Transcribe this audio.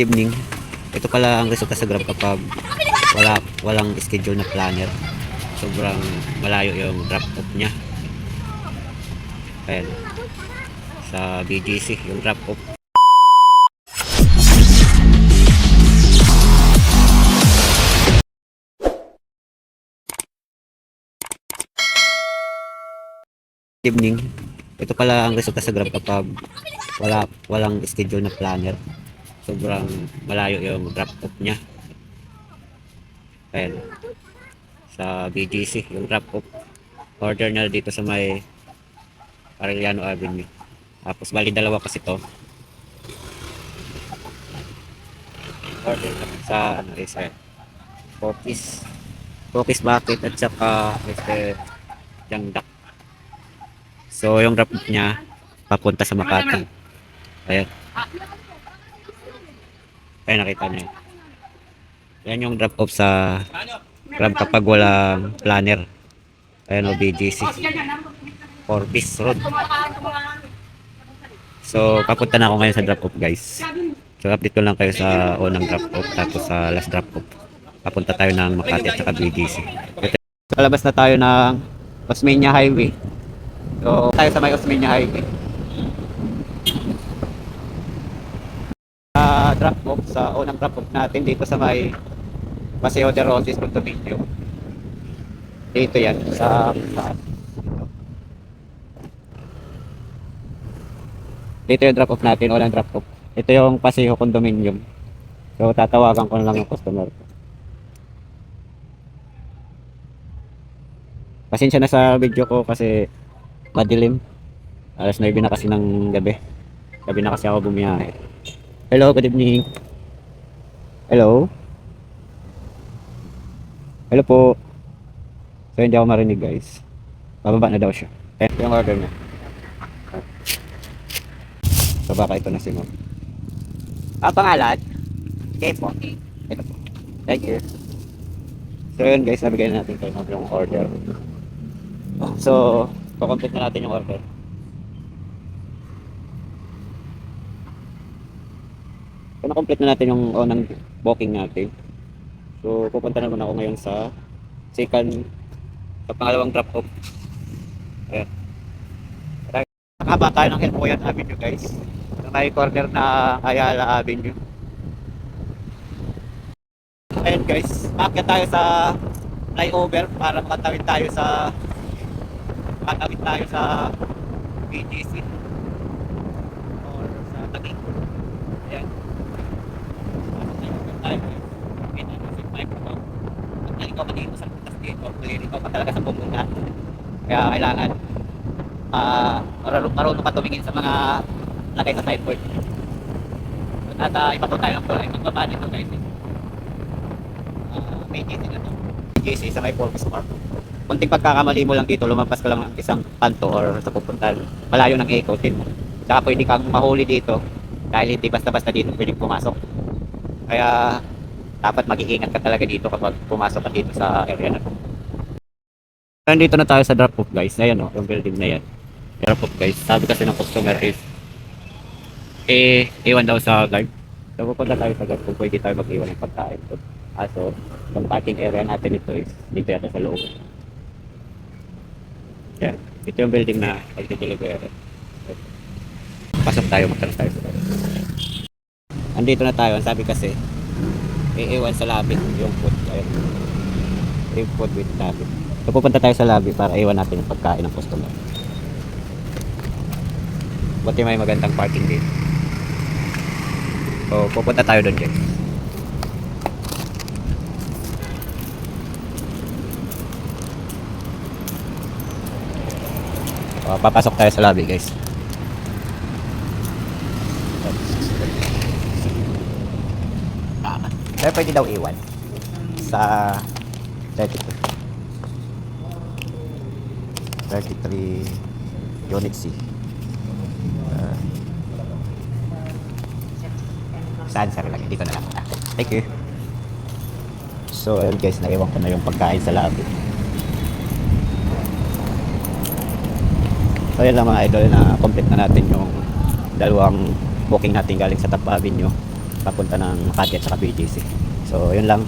evening. Ito pala ang resulta sa Grab kapag wala walang schedule na planner. Sobrang malayo yung drop off niya. Ayan. Sa BGC yung drop off. evening. Ito pala ang resulta sa Grab kapag wala walang schedule na planner. Sobrang malayo yung drop off niya. Ayan. Sa BGC, yung drop off. Order niya dito sa may Arellano Avenue. Tapos bali dalawa kasi to. Order na sa ano is Focus. Focus bucket at saka este yung duck. So yung drop off niya papunta sa Makati. Ayan. Ayan nakita niyo. Yan yung drop off sa Grab kapag walang planner. Ayan o BGC. Forbis Road. So papunta na ako ngayon sa drop off guys. So update ko lang kayo sa unang drop off tapos sa last drop off. Papunta tayo ng Makati at saka BGC. Palabas na tayo ng Osmeña Highway. So tayo sa may Osmeña Highway. Sa drop off, sa unang drop off natin dito sa may Paseo de Roses Condominium. Dito yan, sa, sa dito yung drop off natin, unang drop off. Ito yung Paseo Condominium. So tatawagan ko na lang yung customer. Pasensya na sa video ko kasi madilim. Alas 9 na kasi ng gabi. Gabi na kasi ako bumiyahe. Hello, good evening. Hello. Hello po. So hindi ako marinig guys. Bababa na daw siya. Ito yung order niya. So baka ito na si Ma'am. Ah, pangalan? Okay po. Ito po. Thank you. So yun guys, nabigay na natin kay Ma'am yung order. So, kukomplete na natin yung order. So, na-complete na natin yung unang booking natin. So, pupunta naman ako ngayon sa second, sa pangalawang drop off. Ayan. Nakaba tayo ng Helpoyan Avenue guys. Sa may corner na Ayala Avenue. Ayan guys, makakit tayo sa flyover para makatawid tayo sa makatawid tayo sa BGC or sa Taguig. Ayan. Guys. Kita mo si microphone. Pag nalikaw ka dito sa putas dito, malilikaw ka talaga sa pumunta. Kaya kailangan ah marunong, ka tumingin sa mga lagay sa sideboard. At uh, iba po tayo ng kulay. Magbaba dito guys. Ah, may GC na to. GC sa may Focus Park. Kunting pagkakamali mo lang dito, lumabas ka lang ng isang kanto or sa pupuntan. Malayo ng eco din mo. Tsaka pwede kang mahuli dito dahil hindi basta-basta dito pwedeng pumasok. Kaya dapat mag-iingat ka talaga dito kapag pumasok ka dito sa area na to. Nandito na tayo sa drop off guys. Ayan o, yung building na yan. Drop off guys. Sabi kasi ng customer is eh, iwan daw sa guard. So pupunta tayo sa guard kung pwede tayo mag-iwan ng pagkain. So, ah, so, yung parking area natin ito is dito yata sa loob. Yan. Ito yung building na pagdideliver. Pasok tayo, magtanong tayo sa guard. Andito na tayo. Sabi kasi, iiwan sa lobby yung food. Ayun. Yung food with lobby. So pupunta tayo sa lobby para iwan natin yung pagkain ng customer. Buti may magandang parking dito. So pupunta tayo doon guys. So, papasok tayo sa lobby guys. Ah, Pero pwede daw iwan sa 32. 33 unit C. Uh, saan sir lang? Dito na lang. Thank you. So, ayun guys, naiwan ko na yung pagkain sa lobby. So, yun lang mga idol na complete na natin yung dalawang booking natin galing sa Top Avenue papunta ng Makati at saka BGC. So, yun lang.